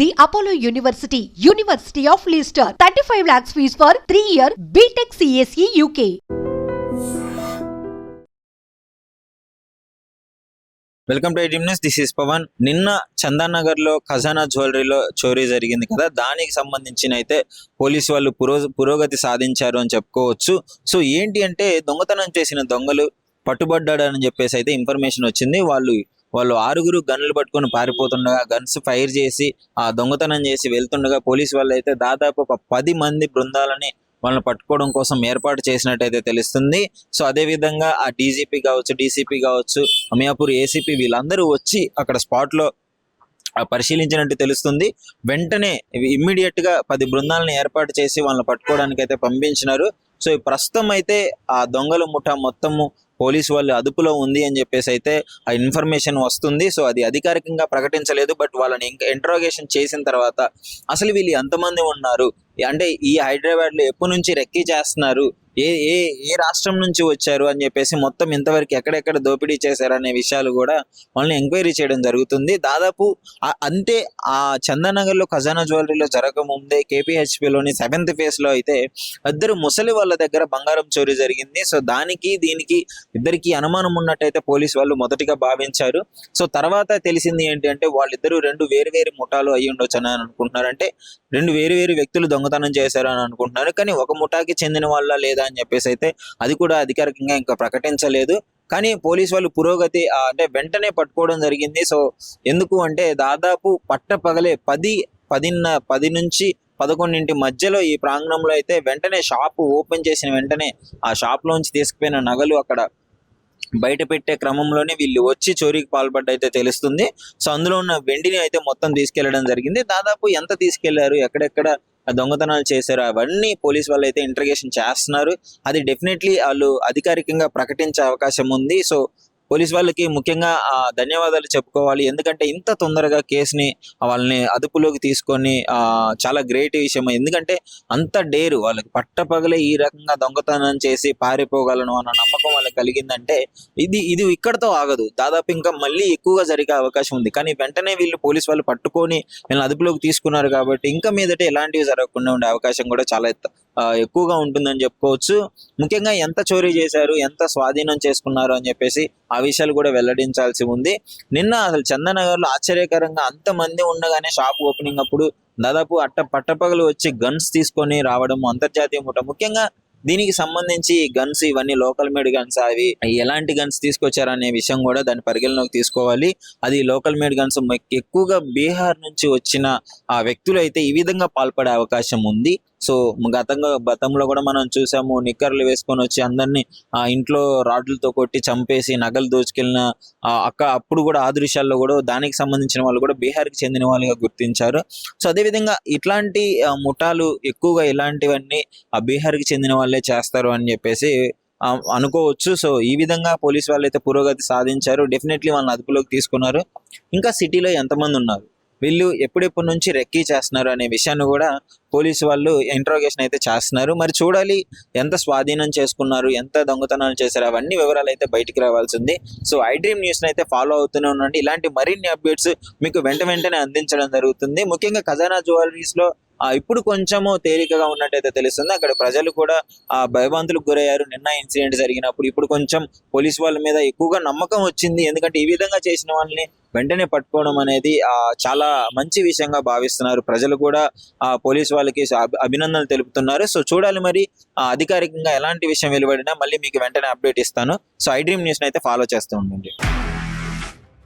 The Apollo university university of Leicester thirty five lakhs fees for three year BTech CSE UK welcome to ఐటీమ్ this is Pavan నిన్న చందానగర్లో ఖజానా జ్యువెలరీలో చోరీ జరిగింది కదా. దానికి సంబంధించిన అయితే పోలీస్ వాళ్ళు పురో పురోగతి సాధించారు అని చెప్పుకోవచ్చు. సో ఏంటి అంటే దొంగతనం చేసిన దొంగలు పట్టుబడ్డాడని చెప్పేసి అయితే ఇన్ఫర్మేషన్ వచ్చింది. వాళ్ళు వాళ్ళు ఆరుగురు గన్లు పట్టుకొని పారిపోతుండగా గన్స్ ఫైర్ చేసి ఆ దొంగతనం చేసి వెళ్తుండగా పోలీసు వాళ్ళు అయితే దాదాపు ఒక పది మంది బృందాలని వాళ్ళని పట్టుకోవడం కోసం ఏర్పాటు చేసినట్టయితే తెలుస్తుంది. సో అదే విధంగా ఆ డీజీపీ కావచ్చు డీసీపీ కావచ్చు అమియాపూర్ ఏసీపీ వీళ్ళందరూ వచ్చి అక్కడ స్పాట్లో పరిశీలించినట్టు తెలుస్తుంది. వెంటనే ఇమ్మీడియట్గా పది బృందాలను ఏర్పాటు చేసి వాళ్ళని పట్టుకోవడానికి అయితే పంపించినారు. సో ప్రస్తుతం అయితే ఆ దొంగల ముఠా మొత్తము పోలీసు వాళ్ళు అదుపులో ఉంది అని చెప్పేసి అయితే ఆ ఇన్ఫర్మేషన్ వస్తుంది. సో అది అధికారికంగా ప్రకటించలేదు. బట్ వాళ్ళని ఇంకా ఇంట్రోగేషన్ చేసిన తర్వాత అసలు వీళ్ళు ఎంతమంది ఉన్నారు? అంటే ఈ హైదరాబాద్లో ఎప్పటి నుంచి రెక్కీ చేస్తున్నారు? ఏ ఏ ఏ రాష్ట్రం నుంచి వచ్చారు అని చెప్పేసి మొత్తం ఇంతవరకు ఎక్కడెక్కడ దోపిడీ చేశారు అనే విషయాలు కూడా వాళ్ళని ఎంక్వైరీ చేయడం జరుగుతుంది. దాదాపు అంతే ఆ చందనగర్లో ఖజానా జ్యువెలరీలో జరగకముందే కేపీహెచ్పిలోని లోని సెవెంత్ ఫేజ్లో అయితే ఇద్దరు ముసలి వాళ్ళ దగ్గర బంగారం చోరీ జరిగింది. సో దానికి దీనికి ఇద్దరికి అనుమానం ఉన్నట్టయితే పోలీసు వాళ్ళు మొదటిగా భావించారు. సో తర్వాత తెలిసింది ఏంటి అంటే వాళ్ళిద్దరూ రెండు వేరు వేరు ముఠాలు అయ్యి ఉండొచ్చు అని అనుకుంటున్నారు. అంటే రెండు వేరు వేరు వ్యక్తులు దొంగతనం చేశారు అని అనుకుంటున్నారు. కానీ ఒక ముఠాకి చెందిన వాళ్ళ లేదా అని చెప్పేసి అయితే అది కూడా అధికారికంగా ఇంకా ప్రకటించలేదు. కానీ పోలీస్ వాళ్ళు పురోగతి అంటే వెంటనే పట్టుకోవడం జరిగింది. సో ఎందుకు అంటే దాదాపు పట్ట పగలే పది పదిన్న పది నుంచి పదకొండింటి మధ్యలో ఈ ప్రాంగణంలో అయితే వెంటనే షాప్ ఓపెన్ చేసిన వెంటనే ఆ షాప్ లోంచి తీసుకుపోయిన నగలు అక్కడ బయట పెట్టే క్రమంలోనే వీళ్ళు వచ్చి చోరీకి పాల్పడ్డైతే తెలుస్తుంది. సో అందులో ఉన్న వెండిని అయితే మొత్తం తీసుకెళ్ళడం జరిగింది. దాదాపు ఎంత తీసుకెళ్ళారు? ఎక్కడెక్కడ దొంగతనాలు చేశారు. అవన్నీ పోలీస్ వాళ్ళు అయితే ఇంటర్గేషన్ చేస్తున్నారు. అది డెఫినెట్లీ వాళ్ళు అధికారికంగా ప్రకటించే అవకాశం ఉంది. సో పోలీస్ వాళ్ళకి ముఖ్యంగా ధన్యవాదాలు చెప్పుకోవాలి. ఎందుకంటే ఇంత తొందరగా కేసుని వాళ్ళని అదుపులోకి తీసుకొని చాలా గ్రేట్ విషయం. ఎందుకంటే అంత డేరు వాళ్ళకి పట్టపగలే ఈ రకంగా దొంగతనం చేసి పారిపోగలను అన్న నమ్మకం వాళ్ళకి కలిగిందంటే ఇది ఇది ఇక్కడతో ఆగదు. దాదాపు ఇంకా మళ్ళీ ఎక్కువగా జరిగే అవకాశం ఉంది. కానీ వెంటనే వీళ్ళు పోలీస్ వాళ్ళు పట్టుకొని వీళ్ళని అదుపులోకి తీసుకున్నారు కాబట్టి ఇంకా మీదట ఎలాంటివి జరగకుండా ఉండే అవకాశం కూడా చాలా ఎక్కువగా ఉంటుందని చెప్పుకోవచ్చు. ముఖ్యంగా ఎంత చోరీ చేశారు ఎంత స్వాధీనం చేసుకున్నారు అని చెప్పేసి ఆ విషయాలు కూడా వెల్లడించాల్సి ఉంది. నిన్న అసలు చందనగర్లో ఆశ్చర్యకరంగా అంత మంది ఉండగానే షాప్ ఓపెనింగ్ అప్పుడు దాదాపు అట్ట పట్టపగలు వచ్చి గన్స్ తీసుకొని రావడం అంతర్జాతీయ ముఠ. ముఖ్యంగా దీనికి సంబంధించి గన్స్ ఇవన్నీ లోకల్ మేడ్ గన్స్ అవి ఎలాంటి గన్స్ తీసుకొచ్చారు అనే విషయం కూడా దాని పరిగణలోకి తీసుకోవాలి. అది లోకల్ మేడ్ గన్స్ ఎక్కువగా బీహార్ నుంచి వచ్చిన ఆ వ్యక్తులు అయితే ఈ విధంగా పాల్పడే అవకాశం ఉంది. సో గతంగా గతంలో కూడా మనం చూసాము నిక్కర్లు వేసుకొని వచ్చి అందరినీ ఆ ఇంట్లో రాడ్లతో కొట్టి చంపేసి నగలు దోచుకెళ్ళిన ఆ అక్క అప్పుడు కూడా ఆ దృశ్యాల్లో కూడా దానికి సంబంధించిన వాళ్ళు కూడా బీహార్కి చెందిన వాళ్ళుగా గుర్తించారు. సో అదే విధంగా ఇట్లాంటి ముఠాలు ఎక్కువగా ఇలాంటివన్నీ ఆ బీహార్కి చెందిన వాళ్ళే చేస్తారు అని చెప్పేసి అనుకోవచ్చు. సో ఈ విధంగా పోలీస్ వాళ్ళు అయితే పురోగతి సాధించారు. డెఫినెట్లీ వాళ్ళని అదుపులోకి తీసుకున్నారు. ఇంకా సిటీలో ఎంతమంది ఉన్నారు? వీళ్ళు ఎప్పుడెప్పటి నుంచి రెక్కీ చేస్తున్నారు అనే విషయాన్ని కూడా పోలీసు వాళ్ళు ఇంట్రోగేషన్ అయితే చేస్తున్నారు. మరి చూడాలి ఎంత స్వాధీనం చేసుకున్నారు ఎంత దొంగతనాలు చేశారు అవన్నీ వివరాలు అయితే బయటికి రావాల్సి ఉంది. సో ఐ డ్రీమ్ న్యూస్ అయితే ఫాలో అవుతూనే ఉండండి. ఇలాంటి మరిన్ని అప్డేట్స్ మీకు వెంట వెంటనే అందించడం జరుగుతుంది. ముఖ్యంగా ఖజానా జ్యువెలరీస్లో ఇప్పుడు కొంచెము తేలికగా ఉన్నట్టయితే తెలుస్తుంది. అక్కడ ప్రజలు కూడా ఆ భయభ్రాంతులకు గురయ్యారు. నిన్న ఇన్సిడెంట్ జరిగినప్పుడు ఇప్పుడు కొంచెం పోలీస్ వాళ్ళ మీద ఎక్కువగా నమ్మకం వచ్చింది. ఎందుకంటే ఈ విధంగా చేసిన వాళ్ళని వెంటనే పట్టుకోవడం అనేది ఆ చాలా మంచి విషయంగా భావిస్తున్నారు. ప్రజలు కూడా ఆ పోలీస్ వాళ్ళకి అభి- అభినందనలు తెలుపుతున్నారు. సో చూడాలి మరి ఆ, అధికారికంగా ఎలాంటి విషయం వెలువడినా మళ్ళీ మీకు వెంటనే అప్డేట్ ఇస్తాను. సో ఐ డ్రీమ్ న్యూస్ అయితే ఫాలో చేస్తూ ఉండండి.